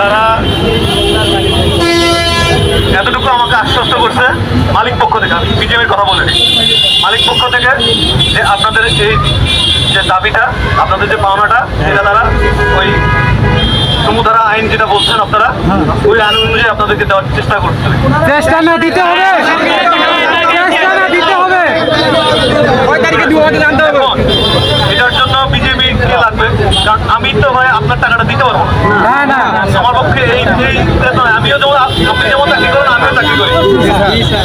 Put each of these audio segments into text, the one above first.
তারা এতটুকু আমাকে আশ্বস্ত করছে, মালিক পক্ষ থেকে, আমি বিজেপির কথা বলে মালিক পক্ষ থেকে যে আপনাদের এই যে দাবিটা, আপনাদের যে পাওনাটা, সেটা তারা ওই সমুদারা আইন যেটা বলছেন আপনারা, ওই আইন অনুযায়ী আপনাদেরকে দেওয়ার চেষ্টা করছেন চেষ্টা না, দিতে হবে চেষ্টা না দিতে হবে কয় তারিখে দিব আমাকে জানতে হবে এখন এটার জন্য বিজেপি কে লাগবে কারণ আমি তো ভাই আপনার টাকাটা দিতে পারব না। না আমার পক্ষে এই আমিও যেমন আপনি যেমন চাকরি করেন আমিও চাকরি করি।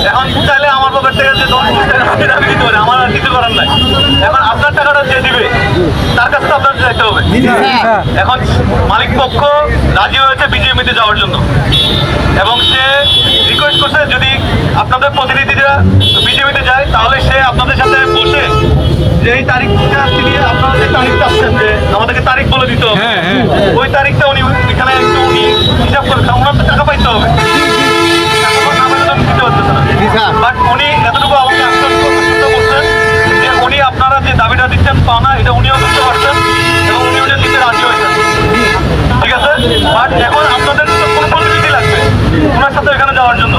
এখন চাইলে আমার পকেট থেকে যে দশ টাকা আমি দিতে পারি আমার আর কিছু করার নাই। এখন আপনার টাকাটা যে দিবে তার কাছে তো আপনার যাইতে হবে। এখন মালিক পক্ষ রাজি হয়েছে বিজেপিতে যাওয়ার জন্য। এবং সে রিকোয়েস্ট করছে যদি আপনাদের প্রতিনিধিরা বিজেপিতে যায় তাহলে সে আপনাদের সাথে বসে যে এই তারিখটা তিনি আপনারা যে তারিখটা যে আমাদেরকে তারিখ বলে দিত ওই তারিখটা উনি এখানে একটু উনি হিসাব করে ওনার তো টাকা পাইতে হবে। বাট উনি এতটুকু আমাকে আশ্বস্ত করছেন যে উনি আপনারা যে দাবিটা দিচ্ছেন পাওনা এটা উনিও বুঝতে পারছেন এবং উনি ওটা দিতে রাজি হয়েছেন। ঠিক আছে? বাট এখন আপনাদের তো কোনো প্রতিনিধি লাগবে? ওনার সাথে এখানে যাওয়ার জন্য।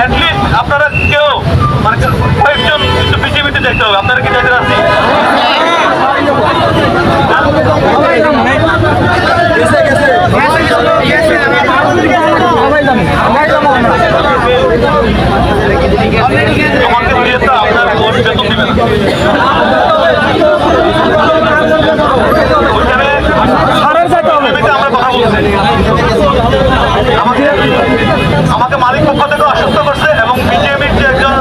অ্যাটলিস্ট আপনারা কেউ মানে কয়েকজন একটু বিজেপিতে যাইতে হবে। আপনারা কি যাইতে রাজি আমাকে দিয়ে তো আপনার ভোট বেতন দিবে না ওইখানে সারের যাইতে হবে বিজেপিতে আমরা কথা বলছি আমাকে আমাকে মালিক পক্ষ থেকে আশ্বস্ত করছে এবং বিজেপির যে একজন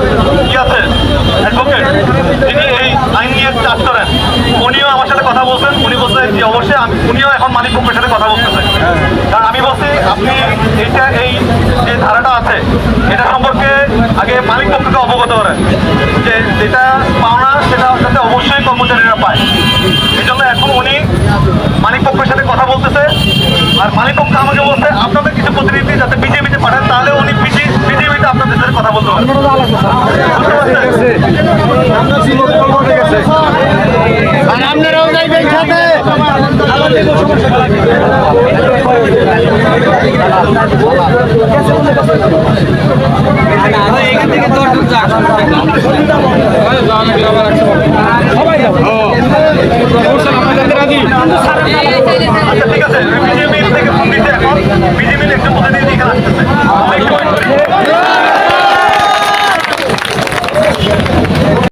কি আছে অ্যাডভোকেট যিনি এই আইন নিয়ে কাজ করেন, উনিও আমার সাথে কথা বলছেন। উনি বলছেন যে অবশ্যই আমি, উনিও এখন মালিক পক্ষের সাথে কথা বলতেছে কারণ আমি বলছি, আপনি এইটা, এই যে ধারাটা আছে, এটা সম্পর্কে আগে মালিক পক্ষকে অবগত করেন যে যেটা পাওনা, সেটা যাতে অবশ্যই কর্মচারীরা পায়। এই জন্য এখন উনি মালিক পক্ষের সাথে কথা বলতেছে। আর মালিক পক্ষ আমাকে বলছে, আপনাদের কিছু প্রতিনিধি যাতে বিজেপিতে পাঠান, তাহলে উনি বিজেপিতে আপনাদের সাথে কথা বলতে? আর আপনারাও যাইবেন সাথে। এখান থেকে দশ